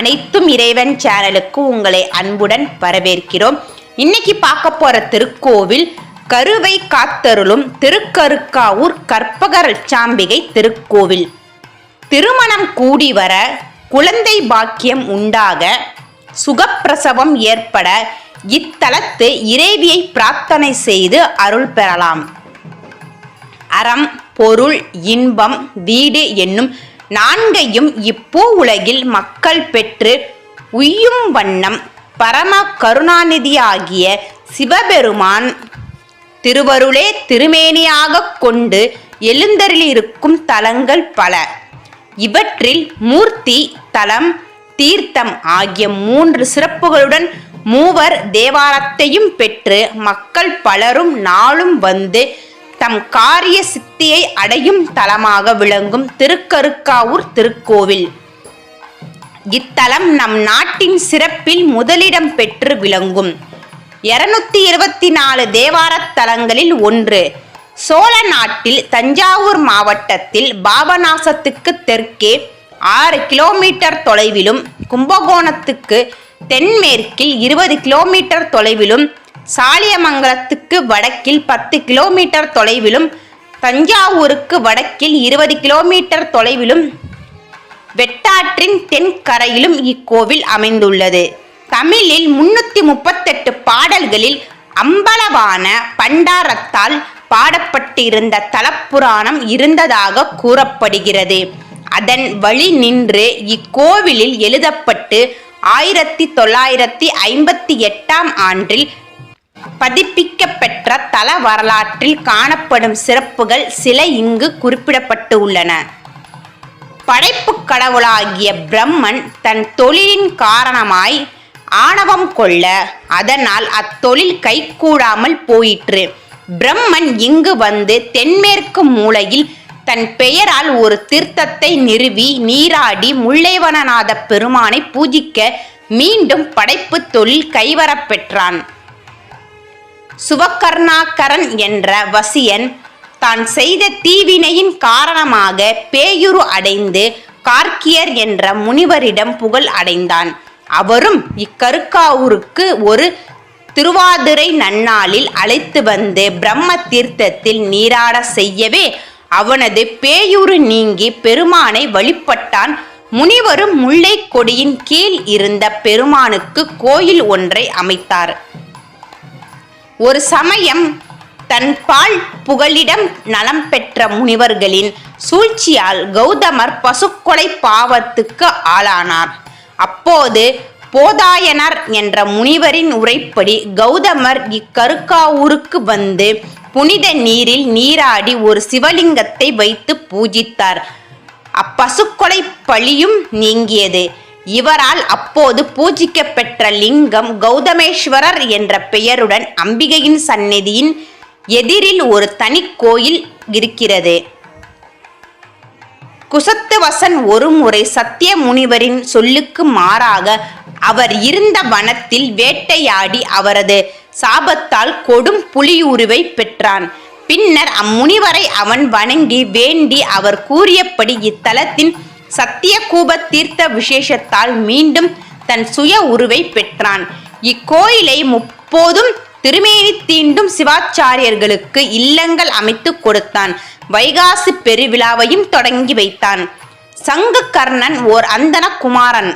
அனைத்தும் இறைவன் சேனலுக்கு உங்களை அன்புடன் வரவேற்கிறோம். இன்னைக்கு பார்க்க போற திருக்கோவில் கருவை காத்தருளும் திருக்கருக்காவூர் கற்பகர் சாம்பிகை திருக்கோவில். திருமணம் கூடி வர குழந்தை பாக்கியம் உண்டாக சுகப்பிரசவம் ஏற்பட இத்தலத்து இறைவியை பிரார்த்தனை செய்து அருள் பெறலாம். அறம் பொருள் இன்பம் வீடு என்னும் நான்கையும் இப்பூ உலகில் மக்கள் பெற்று உய்யும் வண்ணம் பரம கருணாநிதியாகிய சிவபெருமான் திருவருளே திருமேனியாகக் கொண்டு எழுந்தருளிருக்கும் தலங்கள் பல. இவற்றில் மூர்த்தி தலம் தீர்த்தம் ஆகிய மூன்று சிறப்புகளுடன் மூவர் தேவாரத்தையும் பெற்று மக்கள் பலரும் நாளும் வந்து தம் காரிய சித்தியை அடையும் தலமாக விளங்கும் திருக்கருக்காவூர் திருக்கோவில். இத்தலம் நம் நாட்டின் சிறப்பில் முதலிடம் பெற்று விளங்கும். இருநூத்தி இருபத்தி நாலு தேவாரத்தலங்களில் ஒன்று. சோழ நாட்டில் தஞ்சாவூர் மாவட்டத்தில் பாபநாசத்துக்கு தெற்கே ஆறு கிலோமீட்டர் தொலைவிலும் கும்பகோணத்துக்கு தென்மேற்கில் இருபது கிலோமீட்டர் தொலைவிலும் சாலியமங்கலத்துக்கு வடக்கில் பத்து கிலோமீட்டர் தொலைவிலும் தஞ்சாவூருக்கு வடக்கில் இருபது கிலோமீட்டர் தொலைவிலும் வெட்டாற்றின் தென்கரையிலும் இக்கோவில் அமைந்துள்ளது. தமிழில் முன்னூத்தி முப்பத்தெட்டு பாடல்களில் அம்பலவான பண்டாரத்தால் பாடப்பட்டிருந்த தலப்புராணம் இருந்ததாக கூறப்படுகிறது. அதன் வழி நின்று இக்கோவிலில் எழுதப்பட்டு ஆயிரத்தி தொள்ளாயிரத்தி ஐம்பத்தி எட்டாம் ஆண்டில் பதிப்பிக்கப்பெற்ற தல வரலாற்றில் காணப்படும் சிறப்புகள் சில இங்கு குறிப்பிடப்பட்டு உள்ளன படைப்பு கடவுளாகிய பிரம்மன் தன் தொழிலின் காரணமாய் ஆணவம் கொள்ள அதனால் அத்தொழில் கைகூடாமல் போயிற்று. பிரம்மன் இங்கு வந்து தென்மேற்கு மூலையில் தன் பெயரால் ஒரு தீர்த்தத்தை நிறுவி நீராடி முல்லைவனநாத பெருமானை பூஜிக்க மீண்டும் படைப்பு தொழில் கைவரப்பெற்றான் சுவகர்ணாகரன் என்ற வசியன் தான் செய்த தீவினையின் காரணமாக பேயுரு அடைந்து கார்க்கியர் என்ற முனிவரிடம் புகழ் அடைந்தான். அவரும் இக்கருக்காவூருக்கு ஒரு திருவாதிரை நன்னாளில் அழைத்து வந்து பிரம்ம தீர்த்தத்தில் நீராட செய்யவே அவனது பேயுரு நீங்கி பெருமானை வழிபட்டான். முனிவரும் முல்லை கொடியின் கீழ் இருந்த பெருமானுக்கு கோயில் ஒன்றை அமைத்தார். ஒரு சமயம் தன் பால் புகலிடம் நலம் பெற்ற முனிவர்களின் சூழ்ச்சியால் கௌதமர் பசுக்கொலை பாவத்துக்கு ஆளானார். அப்போது போதாயனர் என்ற முனிவரின் உரைப்படி கௌதமர் இக்கருக்காவூருக்கு வந்து புனித நீரில் நீராடி ஒரு சிவலிங்கத்தை வைத்து பூஜித்தார். அப்பசுக்கொலை பழியும் நீங்கியது. இவரால் அப்போது பூஜிக்கப்பெற்ற லிங்கம் கௌதமேஸ்வரர் என்ற பெயருடன் அம்பிகையின் சந்நிதியின் எதிரில் ஒரு தனி கோயில் இருக்கிறது. குசத்துவசன் ஒருமுறை சத்திய முனிவரின் சொல்லுக்கு மாறாக அவர் இருந்த வனத்தில் வேட்டையாடி அவரது சாபத்தால் கொடும் புலியுருவை பெற்றான். பின்னர் அம்முனிவரை அவன் வணங்கி வேண்டி அவர் கூறியபடி இத்தலத்தின் சத்தியகூப தீர்த்த விசேஷத்தால் மீண்டும் தன் சுய உருவை பெற்றான். இக்கோயிலை முப்போதும் திருமேனி தீண்டும் சிவாச்சாரியர்களுக்கு இல்லங்கள் அமைத்து கொடுத்தான். வைகாசி பெருவிழாவையும் தொடங்கி வைத்தான். சங்கு கர்ணன் ஓர் அந்தன குமாரன்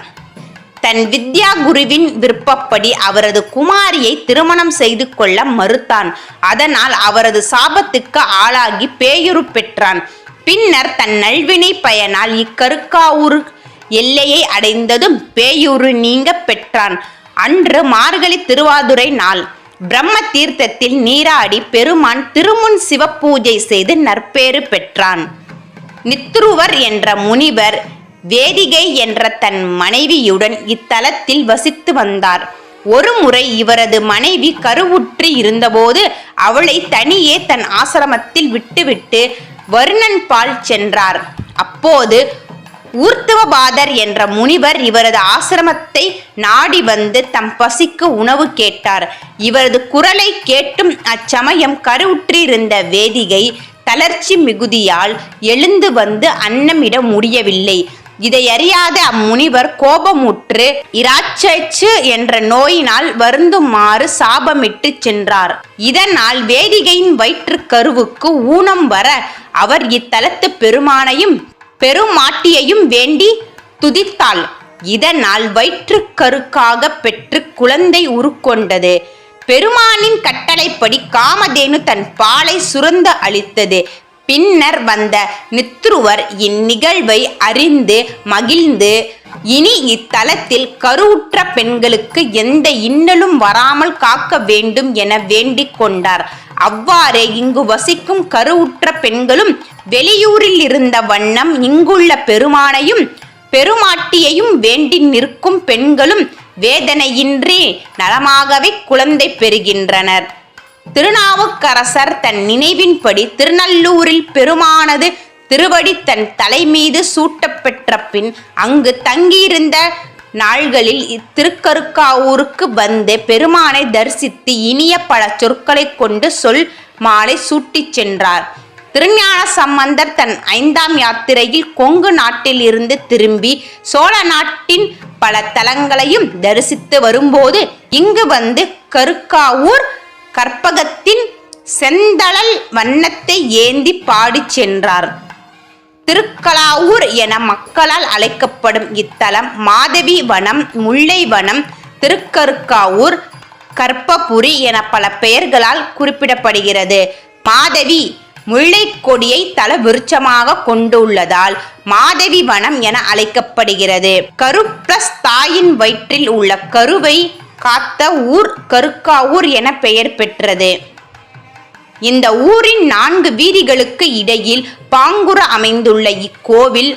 தன் வித்யா குருவின் விருப்பப்படி அவரது குமாரியை திருமணம் செய்து கொள்ள மறுத்தான். அதனால் அவரது சாபத்துக்கு ஆளாகி பேயுரு பெற்றான். பின்னர் தன் நல்வினை பயனால் இக்கருக்காவூர் எல்லையை அடைந்ததும் பேயூரு நீங்க பெற்றான். அன்று மார்கழி திருவாதுரை நாள். பிரம்ம தீர்த்தத்தில் நீராடி பெருமான் திருமுன் சிவப்பூஜை செய்து நற்பேறு பெற்றான். நித்ருவர் என்ற முனிவர் வேதிகை என்ற தன் மனைவியுடன் இத்தலத்தில் வசித்து வந்தார். ஒரு முறை இவரது மனைவி கருவுற்று இருந்தபோது அவளை தனியே தன் ஆசிரமத்தில் விட்டுவிட்டு வருணன் பால் சென்றார். அப்போது ஊர்த்துவபாதர் என்ற முனிவர் இவரது ஆசிரமத்தை நாடி வந்து தம் பசிக்கு உணவு கேட்டார். இவரது குரலை கேட்டும் அச்சமயம் கருவுற்றிருந்த வேதிகை தளர்ச்சி மிகுதியால் எழுந்து வந்து அன்னமிட முடியவில்லை. இதை அறியாத அம்முனிவர் கோபமுற்று இராச்சச்சு என்ற நோயினால் வருந்துமாறு சாபமிட்டு சென்றார். இதனால் வேதிகையின் வயிற்றுக் கருவுக்கு ஊனம் வர அவர் இத்தலத்து பெருமானையும் பெருமாட்டியையும் வேண்டி துதித்தாள். இதனால் வயிற்றுக்கருக்காக பெற்று குழந்தை உருக்கொண்டது. பெருமானின் கட்டளைப்படி காமதேனு தன் பாலை சுரந்து அளித்தது. பின்னர் வந்த நித்ருவர் இந்நிகழ்வை அறிந்து மகிழ்ந்து இனி இத்தலத்தில் கருவுற்ற பெண்களுக்கு எந்த இன்னலும் வராமல் காக்க வேண்டும் என வேண்டிக் கொண்டார். அவ்வாறே இங்கு வசிக்கும் கருவுற்ற பெண்களும் வெளியூரில் இருந்த வண்ணம் இங்குள்ள பெருமானையும் பெருமாட்டியையும் வேண்டி நிற்கும் பெண்களும் வேதனையின்றி நலமாகவே குழந்தை பெறுகின்றனர். திருநாவுக்கரசர் தன் நினைவின்படி திருநல்லூரில் பெருமானது திருவடி தன் தலைமீது சூட்டப்பெற்ற பின் அங்கு தங்கியிருந்த நாள்களில் இத்திருக்கருக்காவூருக்கு வந்து பெருமானை தரிசித்து இனிய பல சொற்களைக் கொண்டு சொல் மாலை சூட்டிச் சென்றார். திருஞான சம்பந்தர் தன் ஐந்தாம் யாத்திரையில் கொங்கு நாட்டில் இருந்து திரும்பி சோழ நாட்டின் பல தலங்களையும் தரிசித்து வரும்போது இங்கு வந்து கருக்காவூர் கற்பகத்தின் செந்தழல் வண்ணத்தை ஏந்தி பாடிச் சென்றார். திருக்கலாவூர் என மக்களால் அழைக்கப்படும் இத்தலம் மாதவி வனம் முல்லை வனம் திருக்கருக்காவூர் கற்பபுரி என பல பெயர்களால் குறிப்பிடப்படுகிறது. மாதவி முல்லை கொடியை தல விருட்சமாக கொண்டுள்ளதால் மாதவி வனம் என அழைக்கப்படுகிறது. கரு பிளஸ் தாயின் வயிற்றில் உள்ள கருவை காத்த ஊர் கருக்காவூர் என பெயர் பெற்றது. இந்த ஊரின் நான்கு வீதிகளுக்கு இடையில் பாங்குர அமைந்துள்ள இக்கோவில்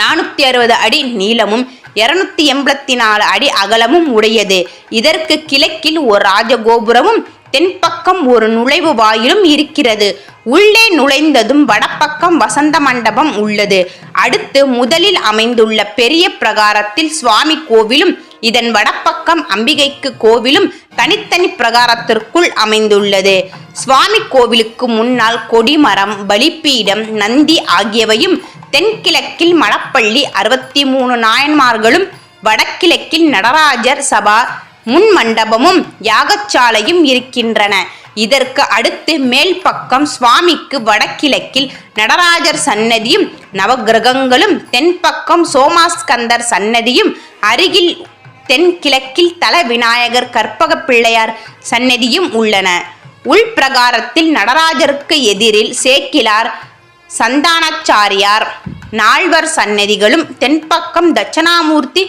நானூற்றி அறுபது அடி நீளமும் இருநூத்தி எண்பத்தி நாலு அடி அகலமும் உடையது. இதற்கு கிழக்கில் ஒரு ராஜகோபுரமும் தென்பக்கம் ஒரு நுழைவு வாயிலும் இருக்கிறது. உள்ளே நுழைந்ததும் வடப்பக்கம் வசந்த மண்டபம் உள்ளது. அடுத்து முதலில் அமைந்துள்ள பெரிய பிரகாரத்தில் சுவாமி கோவிலும் இதன் வடப்பக்கம் அம்பிகைக்கு கோவிலும் தனித்தனி பிரகாரத்திற்குள் அமைந்துள்ளது. சுவாமி கோவிலுக்கு முன்னால் கொடிமரம் பலிப்பீடம் நந்தி ஆகியவையும் தென்கிழக்கில் மணப்பள்ளி அறுபத்தி மூணு நாயன்மார்களும் வடகிழக்கில் நடராஜர் சபா முன் மண்டபமும் யாகச்சாலையும் இருக்கின்றன. இதற்கு அடுத்து மேல் பக்கம் சுவாமிக்கு வடகிழக்கில் நடராஜர் சன்னதியும் நவகிரகங்களும் தென்பக்கம் சோமாஸ்கந்தர் சன்னதியும் அருகில் தென்கிழக்கில் தல விநாயகர் கற்பக பிள்ளையார் சன்னதியும் உள்ளன. உள்பிரகாரத்தில் நடராஜருக்கு எதிரில் சேக்கிலார் சந்தானாச்சாரியார் நால்வர் சன்னதிகளும் தென்பக்கம் தட்சணாமூர்த்தி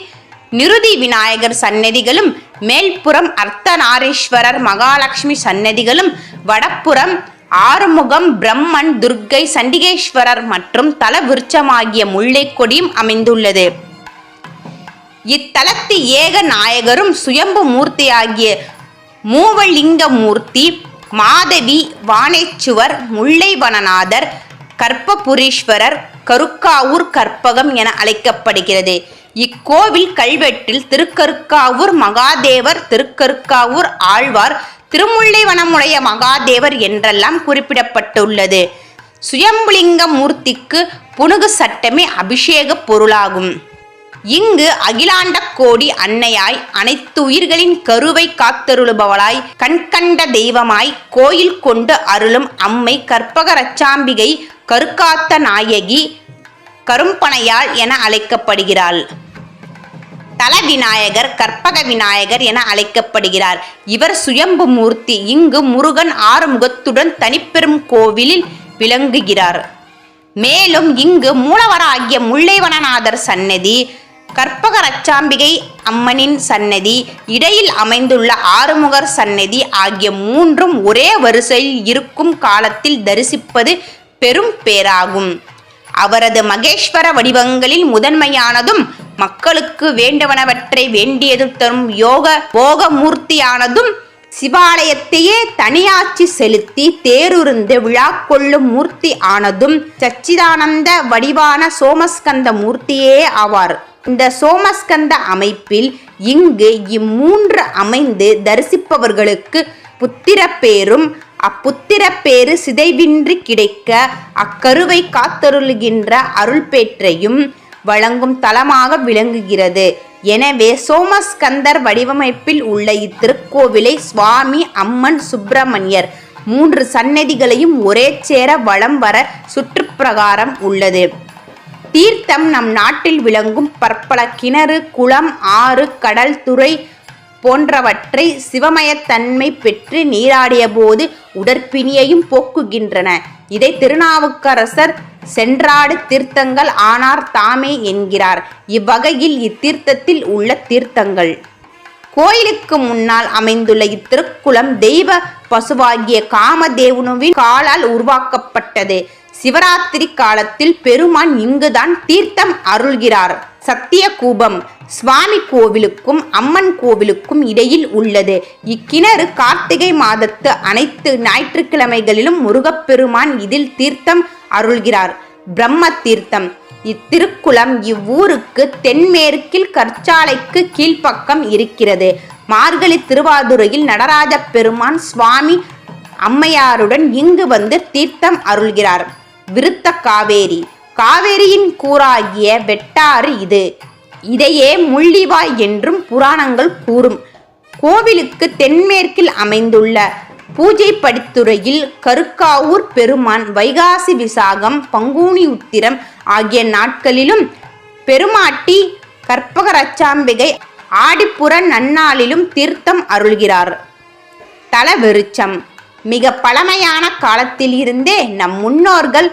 நிருதி விநாயகர் சன்னதிகளும் மேல்புறம் அர்த்தநாரீஸ்வரர் மகாலட்சுமி சன்னதிகளும் வடப்புறம் ஆறுமுகம் பிரம்மன் துர்க்கை சண்டிகேஸ்வரர் மற்றும் தல விருட்சமாகிய முல்லைக்கொடியும் அமைந்துள்ளது. இத்தலத்து ஏக நாயகரும் சுயம்பு மூர்த்தியாகிய மூவலிங்க மூர்த்தி மாதவி வானேச்சுவர் முல்லைவனநாதர் கற்பபுரீஸ்வரர் கருக்காவூர் கற்பகம் என அழைக்கப்படுகிறது. இக்கோவில் கல்வெட்டில் திருக்கருக்காவூர் மகாதேவர் திருக்கருக்காவூர் ஆழ்வார் திருமுல்லைவனமுடைய மகாதேவர் என்றெல்லாம் குறிப்பிடப்பட்டுள்ளது. சுயம்புலிங்க மூர்த்திக்கு புனுகு சட்டமே அபிஷேக பொருளாகும். இங்கு அகிலாண்ட கோடி அன்னையாய் அனைத்து உயிர்களின் கருவை காத்தருளுபவளாய் கண்கண்ட தெய்வமாய் கோயில் கொண்டு அருளும் அம்மை கற்பக ரச்சாம்பிகை கருக்காத்த நாயகி கரும்பனையாள் என அழைக்கப்படுகிறாள். தல விநாயகர் கற்பக விநாயகர் என அழைக்கப்படுகிறார். இவர் சுயம்பு மூர்த்தி. இங்கு முருகன் ஆறுமுகத்துடன் தனிப்பெரும் கோவிலில் விளங்குகிறார். மேலும் இங்கு மூலவராகிய முல்லைவனநாதர் சன்னதி கற்பக ரச்சாம்பிகை அம்மனின் சன்னதி இடையில் அமைந்துள்ள ஆறுமுகர் சன்னதி ஆகிய மூன்றும் ஒரே வரிசையில் இருக்கும் காலத்தில் தரிசிப்பது பெரும் பேராகும் அவரது மகேஸ்வர வடிவங்களில் முதன்மையானதும் மக்களுக்கு வேண்டுவனவற்றை வேண்டியது தரும் யோக போகமூர்த்தியானதும் சிவாலயத்தையே தனியாட்சி செலுத்தி தேருருந்து விழா கொள்ளும் மூர்த்தி ஆனதும் சச்சிதானந்த வடிவான சோமஸ்கந்த மூர்த்தியே ஆவார். இந்த சோமஸ்கந்த அமைப்பில் இங்கு இம்மூன்று அமைந்து தரிசிப்பவர்களுக்கு புத்திர பேரும் அப்புத்திர பேரு சிதைவின்றி கிடைக்க அக்கருவை காத்தருளுகின்ற அருள்பேற்றையும் வழங்கும் தலமாக விளங்குகிறது. எனவே சோமஸ்கந்தர் வடிவமைப்பில் உள்ள இத்திருக்கோவிலை சுவாமி அம்மன் சுப்பிரமணியர் மூன்று சன்னதிகளையும் ஒரே சேர வளம் வர சுற்றுப்பிரகாரம் உள்ளது. தீர்த்தம் நம் நாட்டில் விளங்கும் பற்பல கிணறு குளம் ஆறு கடல் துறை போன்றவற்றை சிவமயத்தன்மை பெற்று நீராடிய போது உடற்பிணியையும் போக்குகின்றன. இதை திருநாவுக்கரசர் சென்றாடு தீர்த்தங்கள் ஆனார் தாமே என்கிறார். இவ்வகையில் இத்தீர்த்தத்தில் உள்ள தீர்த்தங்கள். கோயிலுக்கு முன்னால் அமைந்துள்ள இத்திருக்குளம் தெய்வ பசுவாகிய காமதேவனுவின் காலால் உருவாக்கப்பட்டது. சிவராத்திரி காலத்தில் பெருமான் இங்குதான் தீர்த்தம் அருள்கிறார். சத்திய கூபம் சுவாமி கோவிலுக்கும் அம்மன் கோவிலுக்கும் இடையில் உள்ளது. இக்கிணறு கார்த்திகை மாதத்து அனைத்து ஞாயிற்றுக்கிழமைகளிலும் முருகப்பெருமான் இதில் தீர்த்தம் அருள்கிறார். பிரம்ம தீர்த்தம். இத்திருக்குளம் இவ்வூருக்கு தென்மேற்கில் கற்சாலைக்கு கீழ்ப்பக்கம் இருக்கிறது. மார்கழி திருவாதுரையில் நடராஜ பெருமான் சுவாமி அம்மையாருடன் இங்கு வந்து தீர்த்தம் அருள்கிறார். விருத்த காவேரி. காவேரியின் கூறாகிய வெட்டாறு இது. இதையே முள்ளிவாய் என்றும் புராணங்கள் கூறும். கோவிலுக்கு தென்மேற்கில் அமைந்துள்ள பூஜை படித்துறையில் கருக்காவூர் பெருமான் வைகாசி விசாகம் பங்குனி உத்திரம் ஆகிய நாட்களிலும் பெருமாட்டி கற்பகரச்சாம்பிகை ஆடிப்புற நன்னாளிலும் தீர்த்தம் அருள்கிறார். தலவெருச்சம். மிக பழமையான காலத்திலிருந்தே நம் முன்னோர்கள்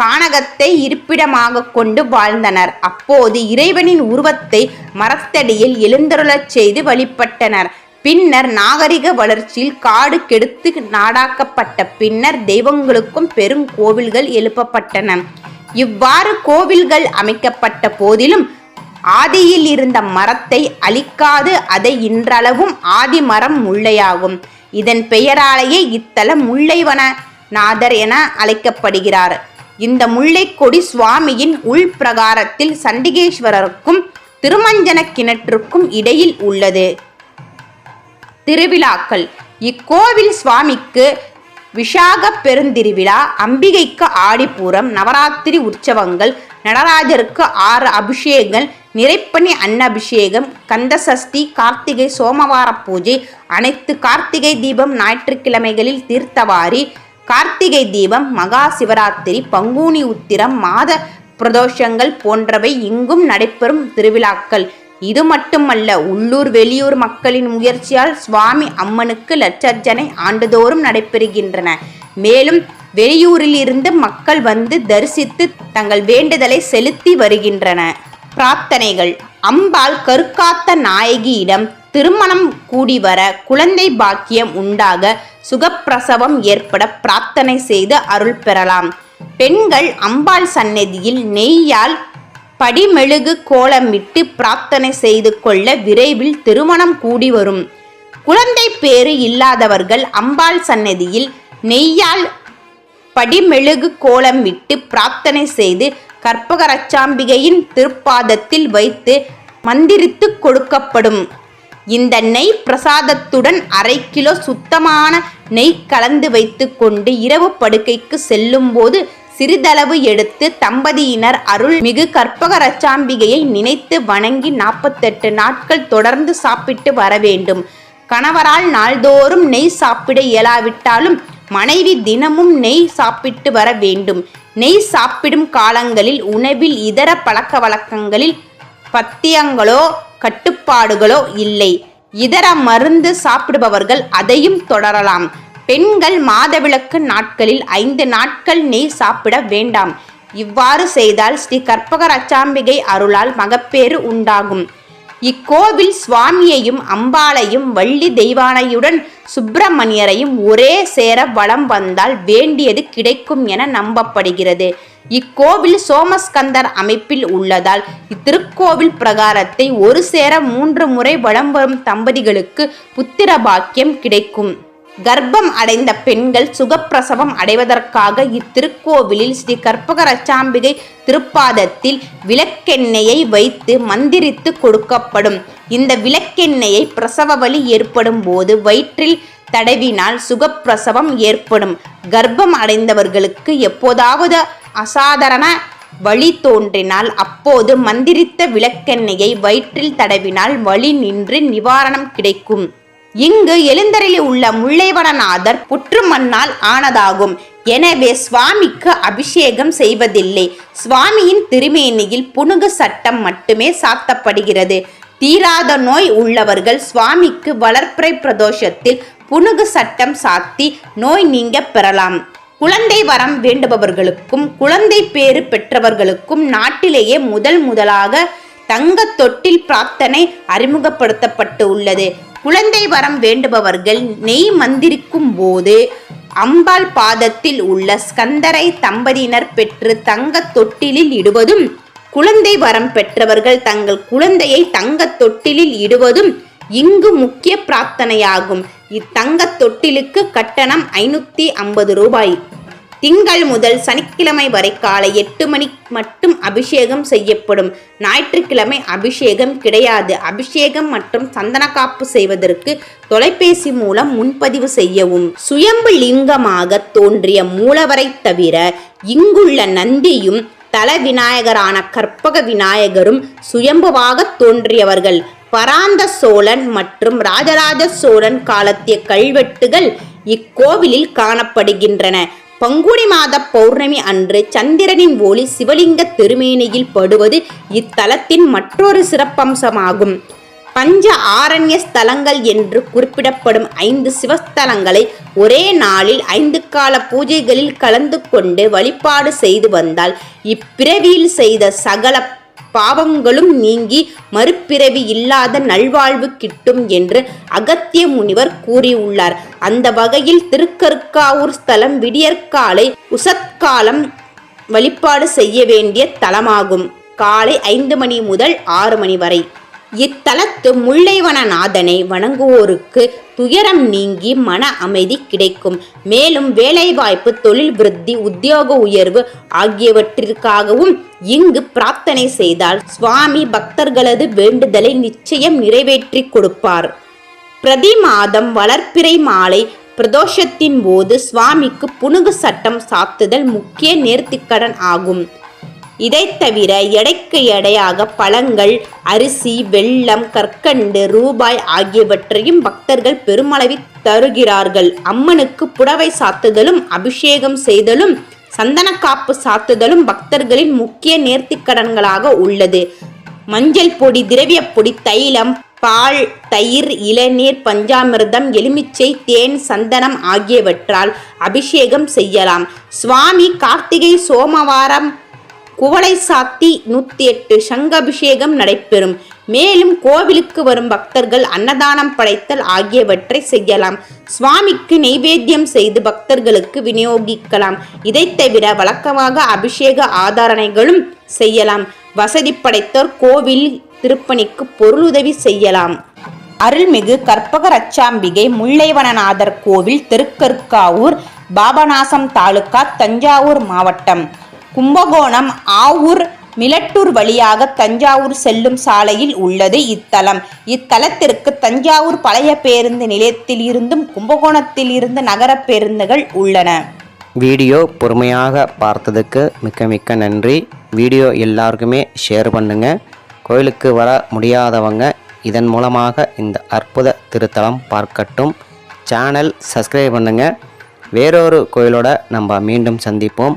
கானகத்தை இருப்பிடமாக கொண்டு வாழ்ந்தனர். அப்போது இறைவனின் உருவத்தை மரத்தடியில் எழுந்தருளச் செய்து வழிபட்டனர். பின்னர் நாகரிக வளர்ச்சியில் காடு கெடுத்து நாடாக்கப்பட்ட பின்னர் தெய்வங்களுக்கும் பெரும் கோவில்கள் எழுப்பப்பட்டன. இவ்வாறு கோவில்கள் அமைக்கப்பட்ட போதிலும் ஆதியில் இருந்த மரத்தை அழிக்காது அதை இன்றளவும் ஆதி மரம் முல்லையாகும். இதன் பெயராலேயே இத்தலம் முல்லைவனநாதர் என அழைக்கப்படுகிறார். இந்த முல்லைக்கொடி சுவாமியின் உள் பிரகாரத்தில் சண்டிகேஸ்வரருக்கும் திருமஞ்சன கிணற்றுக்கும் இடையில் உள்ளது. திருவிழாக்கள். இக்கோவில் சுவாமிக்கு விஷாக பெருந்திருவிழா அம்பிகைக்கு ஆடிப்பூரம் நவராத்திரி உற்சவங்கள் நடராஜருக்கு ஆறு அபிஷேகங்கள் நிறைப்பணி அன்னபிஷேகம் கந்தசஷ்டி கார்த்திகை சோமவார பூஜை அனைத்து கார்த்திகை தீபம் ஞாயிற்றுக்கிழமைகளில் தீர்த்தவாரி கார்த்திகை தீபம் மகா சிவராத்திரி பங்குனி உத்திரம் மாத பிரதோஷங்கள் போன்றவை இங்கும் நடைபெறும் திருவிழாக்கள். இது மட்டுமல்ல உள்ளூர் வெளியூர் மக்களின் முயற்சியால் சுவாமி அம்மனுக்கு லட்சர்ஜனை ஆண்டுதோறும் நடைபெறுகின்றன. மேலும் வெளியூரில் இருந்து மக்கள் வந்து தரிசித்து தங்கள் வேண்டுதலை செலுத்தி வருகின்றன. பிரார்த்தனைகள். அம்பாள் கருக்காத்த நாயகியிடம் திருமணம் கூடி வர குழந்தை பாக்கியம் உண்டாக சுகப்பிரசவம் ஏற்பட பிரார்த்தனை செய்து அருள் பெறலாம். பெண்கள் அம்பாள் சன்னதியில் நெய்யால் படிமெழுகு கோலமிட்டு பிரார்த்தனை செய்து கொள்ள விரைவில் திருமணம் கூடி வரும். குழந்தை பேறு இல்லாதவர்கள் அம்பாள் சன்னதியில் நெய்யால் படிமெழுகு கோலம் விட்டு பிரார்த்தனை செய்து கற்பகரச்சாம்பிகையின் திருப்பாதத்தில் வைத்து மந்திரித்து கொடுக்கப்படும். இந்த நெய் பிரசாதத்துடன் அரை கிலோ சுத்தமான நெய் கலந்து வைத்துக்கொண்டு இரவு படுக்கைக்கு செல்லும் போது சிறிதளவு எடுத்து தம்பதியினர் அருள் மிகு கற்பக ரச்சாம்பிகையை நினைத்து வணங்கி நாற்பத்தெட்டு நாட்கள் தொடர்ந்து சாப்பிட்டு வர வேண்டும். கணவரால் நாள்தோறும் நெய் சாப்பிட இயலாவிட்டாலும் மனைவி தினமும் நெய் சாப்பிட்டு வர வேண்டும். நெய் சாப்பிடும் காலங்களில் உணவில் இதர பழக்க வழக்கங்களில் பத்தியங்களோ கட்டுப்பாடுகளோ இல்லை. இதர மருந்து சாப்பிடுபவர்கள் அதையும் தொடரலாம். பெண்கள் மாதவிளக்கு நாட்களில் ஐந்து நாட்கள் நெய் சாப்பிட வேண்டாம். இவ்வாறு செய்தால் ஸ்ரீ கற்பக ரச்சாம்பிகை அருளால் மகப்பேறு உண்டாகும். இக்கோவில் சுவாமியையும் அம்பாளையும் வள்ளி தெய்வானையுடன் சுப்பிரமணியரையும் ஒரே சேர வளம் வந்தால் வேண்டியது கிடைக்கும் என நம்பப்படுகிறது. இக்கோவில் சோமஸ்கந்தர் அமைப்பில் உள்ளதால் இத்திருக்கோவில் பிரகாரத்தை ஒரு சேர மூன்று முறை வளம் வரும் தம்பதிகளுக்கு புத்திர பாக்கியம் கிடைக்கும். கர்ப்பம் அடைந்த பெண்கள் சுகப்பிரசவம் அடைவதற்காக இத்திருக்கோவிலில் ஸ்ரீ கற்பகரச்சாம்பிகை திருப்பாதத்தில் விளக்கெண்ணெயை வைத்து மந்திரித்து கொடுக்கப்படும். இந்த விளக்கெண்ணெயை பிரசவ வலி ஏற்படும் போது வயிற்றில் தடவினால் சுகப்பிரசவம் ஏற்படும். கர்ப்பம் அடைந்தவர்களுக்கு எப்போதாவது அசாதாரண வழி தோன்றினால் அப்போது மந்திரித்த விளக்கெண்ணெயை வயிற்றில் தடவினால் வலி நின்று நிவாரணம் கிடைக்கும். இங்கு எழுந்தருளி உள்ள முல்லைவனநாதர் புற்று மண்ணால் ஆனதாகும். எனவே சுவாமிக்கு அபிஷேகம் செய்வதில்லை. சுவாமியின் திருமேனியில் புனுகு சட்டம் மட்டுமே சாத்தப்படுகிறது. தீராத நோய் உள்ளவர்கள் சுவாமிக்கு வளர்ப்பிறை பிரதோஷத்தில் புனுகு சட்டம் சாத்தி நோய் நீங்க பெறலாம். குழந்தை வரம் வேண்டுபவர்களுக்கும் குழந்தை பேறு பெற்றவர்களுக்கும் நாட்டிலேயே முதல் முதலாக தங்க தொட்டில் பிரார்த்தனை அறிமுகப்படுத்தப்பட்டு உள்ளது. குழந்தை வரம் வேண்டுபவர்கள் நெய் மந்திரிக்கும் போது அம்பாள் பாதத்தில் உள்ள ஸ்கந்தரை தம்பதியினர் பெற்று தங்க தொட்டிலில் இடுவதும் குழந்தை வரம் பெற்றவர்கள் தங்கள் குழந்தையை தங்க தொட்டிலில் இடுவதும் இங்கு முக்கிய பிரார்த்தனையாகும். இத்தங்க தொட்டிலுக்கு கட்டணம் ஐநூற்றி ஐம்பது ரூபாய். திங்கள் முதல் சனிக்கிழமை வரை காலை எட்டு மணி மட்டும் அபிஷேகம் செய்யப்படும். ஞாயிற்றுக்கிழமை அபிஷேகம் கிடையாது. அபிஷேகம் மற்றும் சந்தனக்காப்பு செய்வதற்கு தொலைபேசி மூலம் முன்பதிவு செய்யவும். சுயம்பு லிங்கமாக தோன்றிய மூலவரை தவிர இங்குள்ள நந்தியும் தல விநாயகரான கற்பக விநாயகரும் சுயம்புவாக தோன்றியவர்கள். பராந்த சோழன் மற்றும் ராஜராஜ சோழன் காலத்திய கல்வெட்டுகள் இக்கோவிலில் காணப்படுகின்றன. பங்குனி மாத பௌர்ணமி அன்று சந்திரனின் ஒளி சிவலிங்க திருமேனியில் படுவது இத்தலத்தின் மற்றொரு சிறப்பம்சமாகும். பஞ்ச ஆரண்ய ஸ்தலங்கள் என்று குறிப்பிடப்படும் ஐந்து சிவஸ்தலங்களை ஒரே நாளில் ஐந்து கால பூஜைகளில் கலந்து கொண்டு வழிபாடு செய்து வந்தால் இப்பிறவியில் செய்த சகல பாவங்களும் நீங்கி மறுபிறவி இல்லாத நல்வாழ்வு கிட்டும் என்று அகத்திய முனிவர் கூறியுள்ளார். அந்த வகையில் திருக்கருக்காவூர் ஸ்தலம் விடியற்காலை உசத்காலம் வழிபாடு செய்ய வேண்டிய தலமாகும். காலை ஐந்து மணி முதல் ஆறு மணி வரை. இத்தலத்து முல்லைவனநாதனை வணங்குவோருக்கு துயரம் நீங்கி மன அமைதி கிடைக்கும். மேலும் வேலைவாய்ப்பு தொழில் விருத்தி உத்தியோக உயர்வு ஆகியவற்றிற்காகவும் இங்கு பிரார்த்தனை செய்தால் சுவாமி பக்தர்களது வேண்டுதலை நிச்சயம் நிறைவேற்றி கொடுப்பார். பிரதி மாதம் வளர்ப்பிறை மாலை பிரதோஷத்தின் போது சுவாமிக்கு புனுகு சட்டம் சாத்துதல் முக்கிய நேர்த்திக்கடன் ஆகும். இதை தவிர எடைக்கு எடையாக பழங்கள் அரிசி வெள்ளம் கற்கண்டு ரூபாய் ஆகியவற்றையும் பக்தர்கள் பெருமளவில் தருகிறார்கள். அம்மனுக்கு புடவை சாத்துதலும் அபிஷேகம் செய்தலும் சந்தனக்காப்பு சாத்துதலும் பக்தர்களின் முக்கிய நேர்த்திக்கடன்களாக உள்ளது. மஞ்சள் பொடி திரவிய பொடி தைலம் பால் தயிர் இளநீர் பஞ்சாமிர்தம் எலுமிச்சை தேன் சந்தனம் ஆகியவற்றால் அபிஷேகம் செய்யலாம். சுவாமி கார்த்திகை சோமவாரம் குவளை சாத்தி நூத்தி எட்டு சங்கபிஷேகம் நடைபெறும். மேலும் கோவிலுக்கு வரும் பக்தர்கள் அன்னதானம் படைத்தல் ஆகியவற்றை செய்யலாம். சுவாமிக்கு நெய்வேத்தியம் செய்து பக்தர்களுக்கு விநியோகிக்கலாம். இதை தவிர வழக்கமாக அபிஷேக ஆதாரணைகளும் செய்யலாம். வசதி படைத்தோர் கோவில் திருப்பணிக்கு பொருளுதவி செய்யலாம். அருள்மிகு கற்பக ரச்சாம்பிகை முல்லைவனநாதர் கோவில் திருக்கற்காவூர் பாபநாசம் தாலுகா தஞ்சாவூர் மாவட்டம். கும்பகோணம் ஆவூர் மிலட்டூர் வழியாக தஞ்சாவூர் செல்லும் சாலையில் உள்ளது இத்தலம். இத்தலத்திற்கு தஞ்சாவூர் பழைய பேருந்து நிலையத்தில் இருந்தும் கும்பகோணத்தில் இருந்து நகர பேருந்துகள் உள்ளன. வீடியோ பொறுமையாக பார்த்ததுக்கு மிக்க மிக்க நன்றி. வீடியோ எல்லாருக்குமே ஷேர் பண்ணுங்கள் கோயிலுக்கு வர முடியாதவங்க இதன் மூலமாக இந்த அற்புத திருத்தலம் பார்க்கட்டும். சேனல் சப்ஸ்கிரைப் பண்ணுங்கள் வேறொரு கோயிலோட நம்ம மீண்டும் சந்திப்போம்.